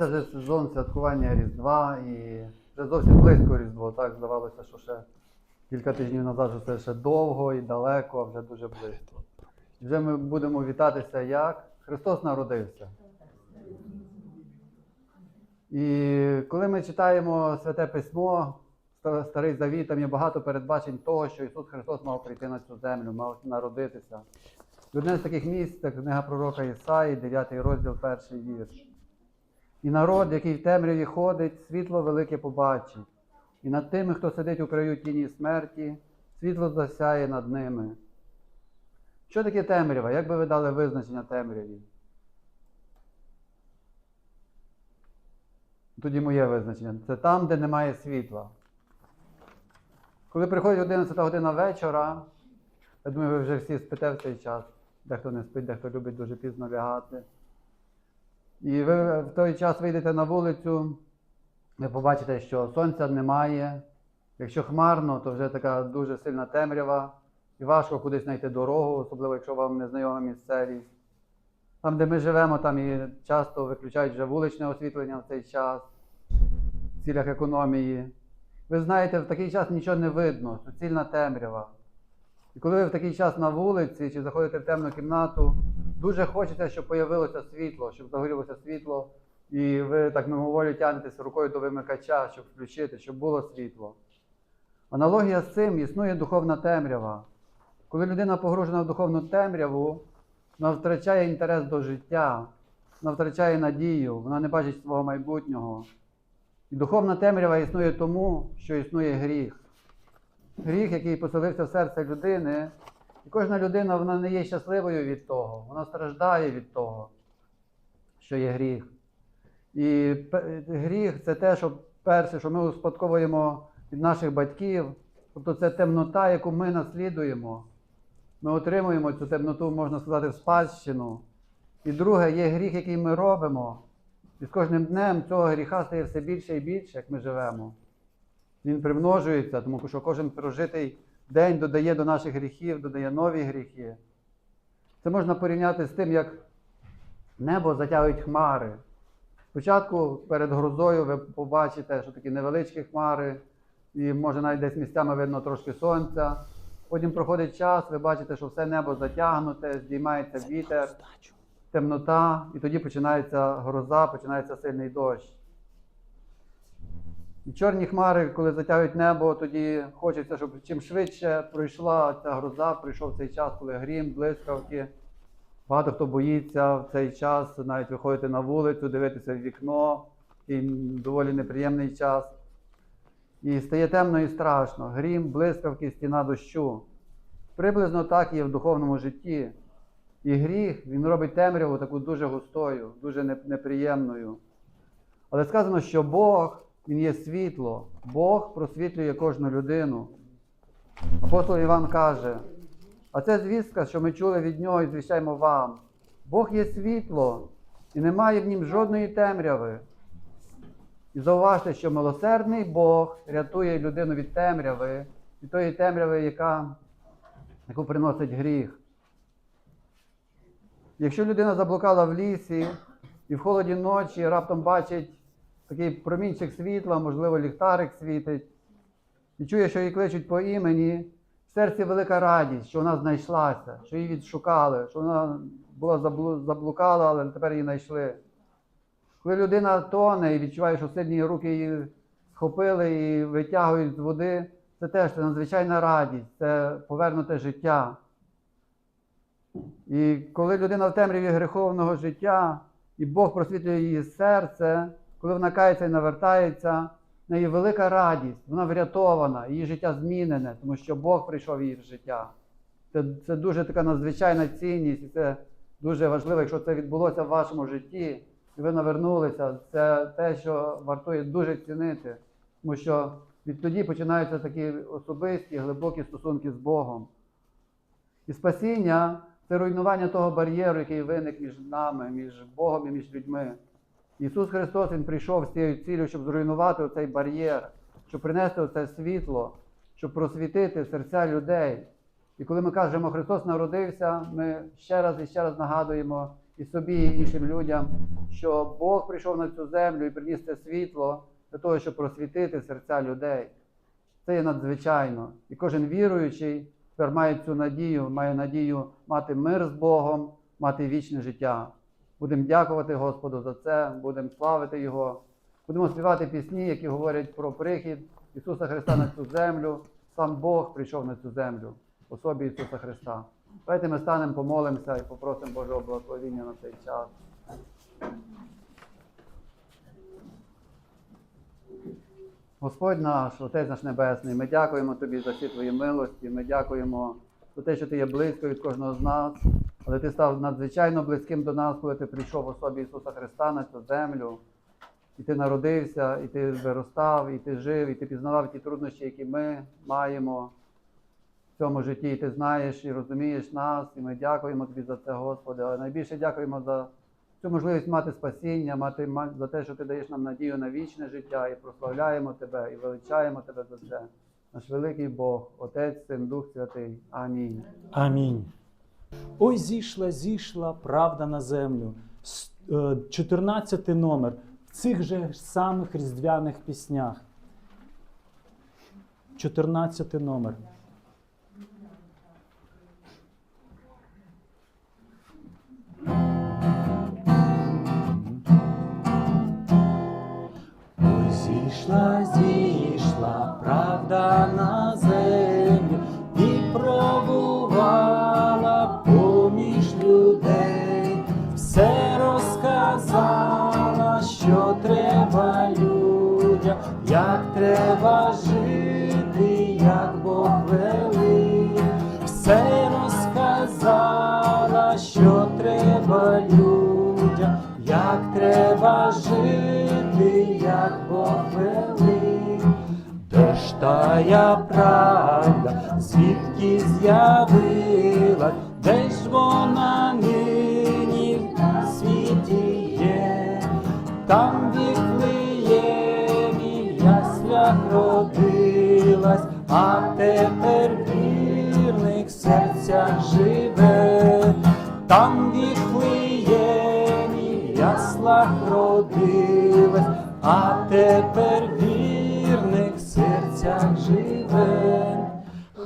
Це вже сезон святкування Різдва і вже зовсім близько Різдво. Так здавалося, що ще кілька тижнів назад що це ще довго і далеко, а вже дуже близько. Вже ми будемо вітатися як Христос народився. І коли ми читаємо Святе Письмо, Старий Завіт, там є багато передбачень того, що Ісус Христос мав прийти на цю землю, мав народитися. І одне з таких місць це книга пророка Ісаї, 9 розділ, перший вірш. І народ, який в темряві ходить, світло велике побачить. І над тими, хто сидить у краю тіні смерті, світло засяє над ними. Що таке темрява? Як би ви дали визначення темряві? Тоді моє визначення. Це там, де немає світла. Коли приходить 11 година вечора, я думаю, ви вже всі спите в цей час. Дехто не спить, дехто любить дуже пізно лягати. І ви в той час вийдете на вулицю, ви побачите, що сонця немає. Якщо хмарно, то вже така дуже сильна темрява, і важко кудись знайти дорогу, особливо якщо вам не знайома місцевість. Там, де ми живемо, там і часто виключають вже вуличне освітлення в цей час, в цілях економії. Ви знаєте, в такий час нічого не видно, суцільна темрява. І коли ви в такий час на вулиці чи заходите в темну кімнату, дуже хочеться, щоб появилося світло, щоб загорілося світло, і ви так мимоволі тягнетеся рукою до вимикача, щоб включити, щоб було світло. Аналогія з цим існує духовна темрява. Коли людина погружена в духовну темряву, вона втрачає інтерес до життя, вона втрачає надію, вона не бачить свого майбутнього. І духовна темрява існує тому, що існує гріх. Гріх, який поселився в серце людини, і кожна людина вона не є щасливою від того, вона страждає від того, що є гріх. І гріх це те, що перше, що ми успадковуємо від наших батьків, тобто це темнота, яку ми наслідуємо. Ми отримуємо цю темноту, можна сказати, в спадщину. І друге, є гріх, який ми робимо. І з кожним днем цього гріха стає все більше і більше, як ми живемо. Він примножується, тому що кожен прожитий день додає до наших гріхів, додає нові гріхи. Це можна порівняти з тим, як небо затягують хмари. Спочатку перед грозою ви побачите, що такі невеличкі хмари, і може навіть десь місцями видно трошки сонця. Потім проходить час, ви бачите, що все небо затягнуте, здіймається вітер, темнота, і тоді починається гроза, починається сильний дощ. І чорні хмари, коли затягують небо, тоді хочеться, щоб чим швидше пройшла ця гроза, прийшов цей час, коли грім, блискавки. Багато хто боїться в цей час навіть виходити на вулицю, дивитися в вікно, такий доволі неприємний час. І стає темно і страшно. Грім, блискавки, стіна дощу. Приблизно так є в духовному житті. І гріх, він робить темряву таку дуже густою, дуже неприємною. Але сказано, що Бог, Він є світло, Бог просвітлює кожну людину. Апостол Іван каже, а це звістка, що ми чули від нього і звіщаємо вам. Бог є світло, і немає в нім жодної темряви. І зауважте, що милосердний Бог рятує людину від темряви, від тої темряви, яка, яку приносить гріх. Якщо людина заблукала в лісі і в холоді ночі раптом бачить такий промінчик світла, можливо, ліхтарик світить, і чує, що її кличуть по імені, в серці велика радість, що вона знайшлася, що її відшукали, що вона була заблукала, але тепер її знайшли. Коли людина тоне і відчуває, що сильні руки її схопили і витягують з води, це теж це надзвичайна радість, це повернуте життя. І коли людина в темряві греховного життя, і Бог просвітлює її серце, коли вона кається і навертається, в неї велика радість, вона врятована, її життя змінене, тому що Бог прийшов її в життя. Це, це дуже така надзвичайна цінність, і це дуже важливо, якщо це відбулося в вашому житті, і ви навернулися, це те, що вартує дуже цінити, тому що відтоді починаються такі особисті, глибокі стосунки з Богом. І спасіння це руйнування того бар'єру, який виник між нами, між Богом і між людьми. Ісус Христос Він прийшов з цією цілею, щоб зруйнувати цей бар'єр, щоб принести це світло, щоб просвітити серця людей. І коли ми кажемо, Христос народився, ми ще раз і ще раз нагадуємо і собі, і іншим людям, що Бог прийшов на цю землю і приніс це світло для того, щоб просвітити серця людей. Це є надзвичайно. І кожен віруючий тепер має цю надію, має надію мати мир з Богом, мати вічне життя. Будемо дякувати Господу за це, будемо славити Його. Будемо співати пісні, які говорять про прихід Ісуса Христа на цю землю. Сам Бог прийшов на цю землю в особі Ісуса Христа. Давайте ми станемо, помолимося і попросимо Божого благословення на цей час. Господь наш, Отець наш Небесний, ми дякуємо Тобі за всі Твої милості. Ми дякуємо за те, що Ти є близько від кожного з нас, але Ти став надзвичайно близьким до нас, коли Ти прийшов в особі Ісуса Христа на цю землю. І ти народився, і ти виростав, і ти жив, і ти пізнавав ті труднощі, які ми маємо в цьому житті. І ти знаєш і розумієш нас, і ми дякуємо тобі за це, Господи. Але найбільше дякуємо за цю можливість мати спасіння, мати за те, що ти даєш нам надію на вічне життя, і прославляємо тебе, і величаємо тебе за це. Наш великий Бог, Отець, Син, Дух Святий. Амінь. Амінь. Ой, зійшла, зійшла правда на землю. С- е, 14 номер в цих же самих різдвяних піснях. 14 номер. Ой, зійшла, зійшла правда на землю тая правда, звідки з'явилась, де ж вона нині в світі є, там в Віфлеємі в яслях родилась, а тепер вірних серцях живе, там в Віфлеємі в яслах родилась, а тепер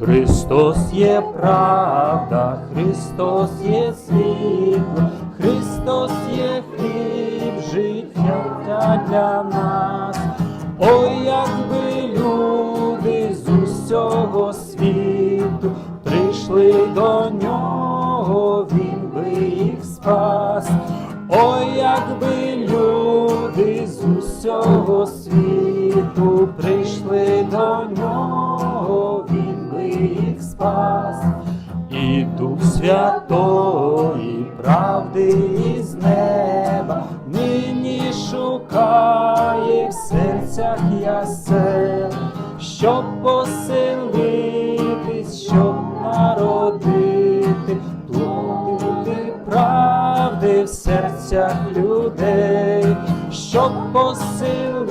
Христос є правда, Христос є світло, Христос є хліб життя для нас. Ой, якби люди з усього світу прийшли до нього, він би їх спас. Шукає в серцях ясел, щоб поселитись, щоб народити, плоди правди в серцях людей, щоб поселитись,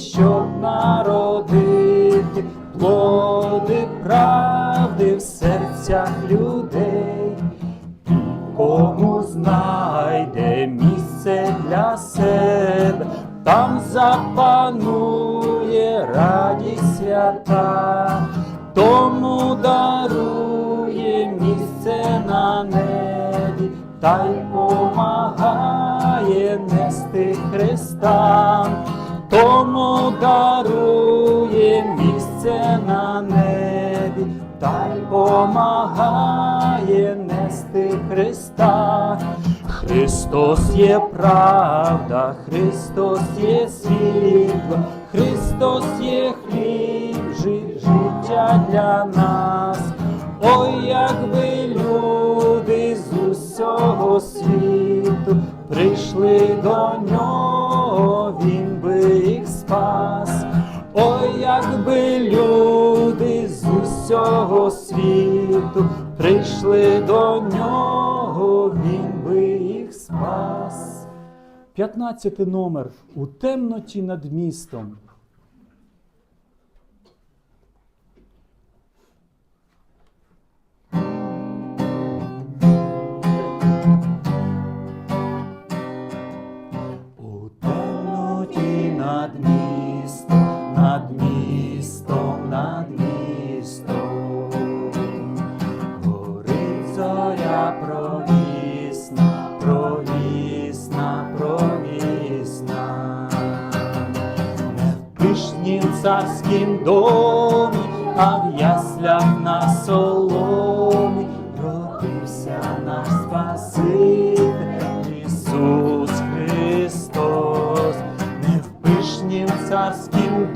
щоб народити, плоди правди в серцях людей. Кому знайде там запанує радість свята, тому дарує місце на небі, та й помагає нести Христа, тому дарує місце на небі, та й помагає нести Христа. Христос є правда, Христос є світло, Христос є хліб, жи- життя для нас. Ой, якби люди з усього світу прийшли до нього, він би їх спас. Ой, якби люди з усього світу прийшли до нього, 15 номер у темноті над містом.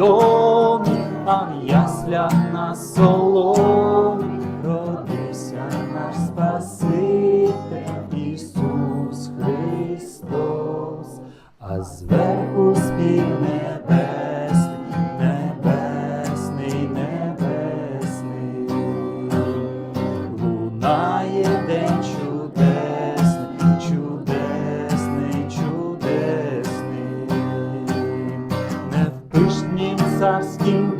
Домі, а в яслях на соломі пишнім царськім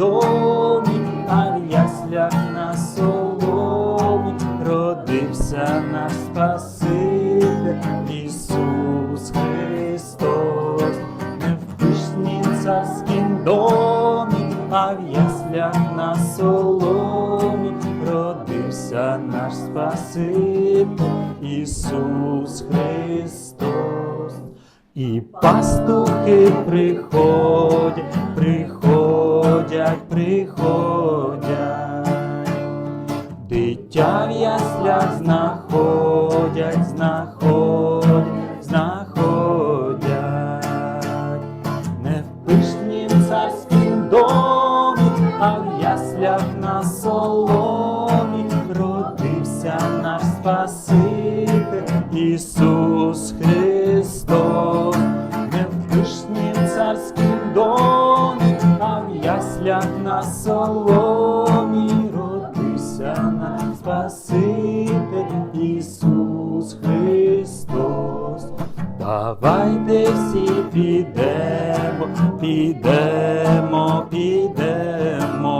приходять, приходять, дитя в яслях знаходять, Давайте всі підемо, підемо, підемо.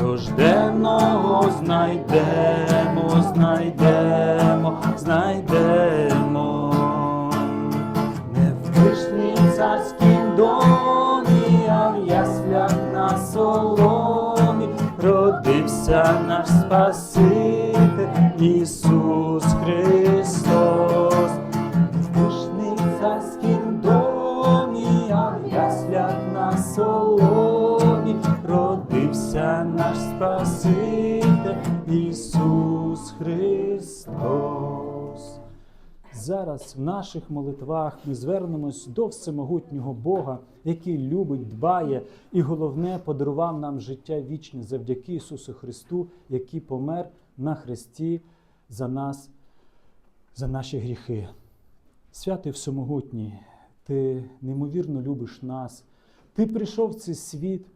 Рожденого знайдемо, знайдемо, знайдемо. Не в пишнім царськім домі, а в яслях на соломі родився наш Спаситель Ісус Зараз в наших молитвах ми звернемось до всемогутнього Бога, який любить, дбає і головне подарував нам життя вічне завдяки Ісусу Христу, який помер на хресті за нас, за наші гріхи. Святий всемогутній, ти неймовірно любиш нас. Ти прийшов в цей світ,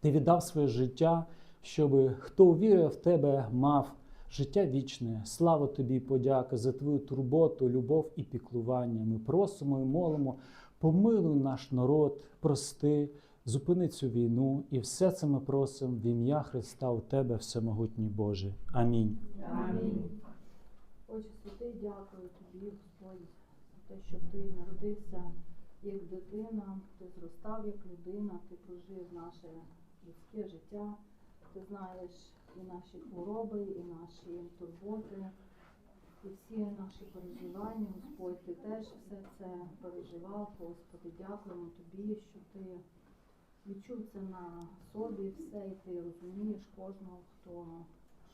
ти віддав своє життя, щоб хто увірив в тебе, мав життя вічне. Слава тобі подяка за твою турботу, любов і піклування. Ми просимо і молимо, помилуй наш народ, прости, зупини цю війну, і все це ми просимо в ім'я Христа у тебе, всемогутній Боже. Амінь. Амінь. Отче святий, дякую тобі, Господь, за те, що ти народився як дитина, ти зростав як людина, ти прожив наше людське життя, ти знаєш і наші хвороби, і наші турботи, і всі наші переживання, Господь, ти теж все це переживав, Господи, дякуємо тобі, що ти відчув це на собі все, і ти розумієш кожного, хто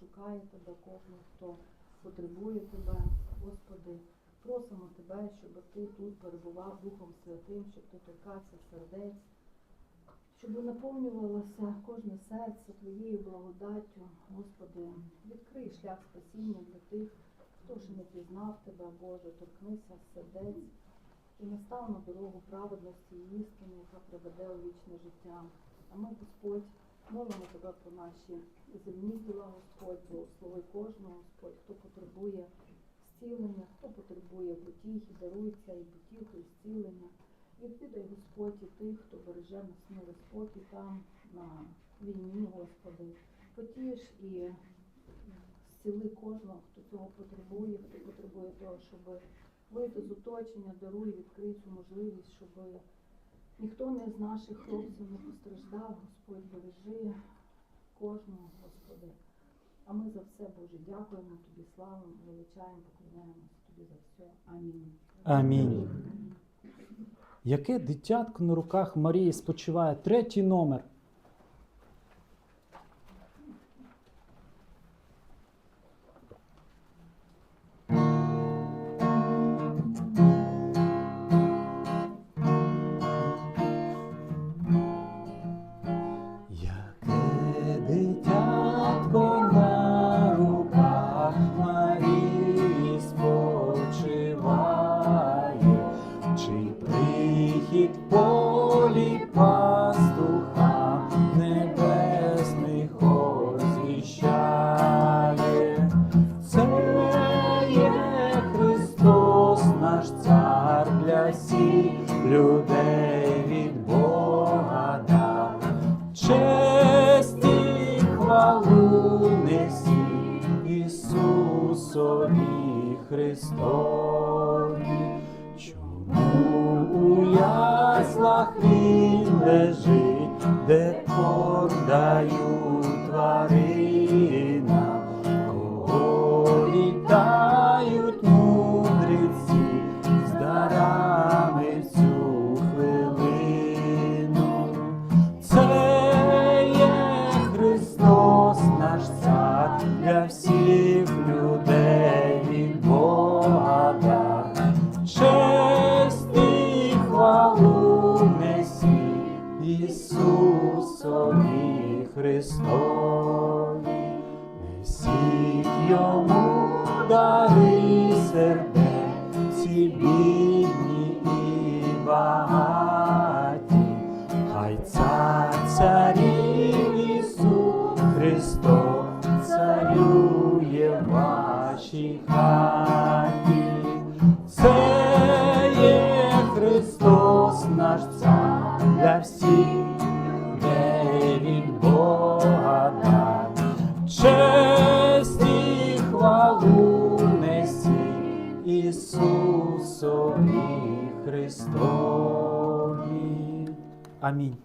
шукає тебе, кожного, хто потребує тебе, Господи. Просимо тебе, щоб ти тут перебував Духом Святим, щоб ти торкався сердець, щоб наповнювалося кожне серце Твоєю благодаттю, Господи, відкрий шлях спасіння для тих, хто ще не пізнав тебе, Боже, торкнися сердець і настав на дорогу праведності і істини, яка приведе у вічне життя. А ми, Господь, молимо тебе про наші земні діла, Господь, благослови кожного, Господь, хто потребує зцілення, хто потребує потіхи, даруйся і потіху, і зцілення. Відвідай Господь і тих, хто береже нас спокій там на війні, Господи. Потіш і зціли кожного, хто цього потребує, хто потребує того, щоб вийти з оточення, даруй, відкрий цю можливість, щоб ніхто не з наших хлопців не постраждав. Господь бережи кожного, Господи. А ми за все, Боже, дякуємо Тобі, славимо, величаємо, поклоняємося Тобі за все. Амінь. Амінь. Яке дитятко на руках Марії спочиває? Третій номер. Христос, наш цар для всіх людей від Бога дав. Честь і хвалу несі Ісусові Христові. Чому у яслах він лежить, де подають тварина, Цар царів Ісус Христос царює в вашій хаті. Це є Христос наш цар для всіх від Бога дар. Честь несі Ісусові Христові. Амінь.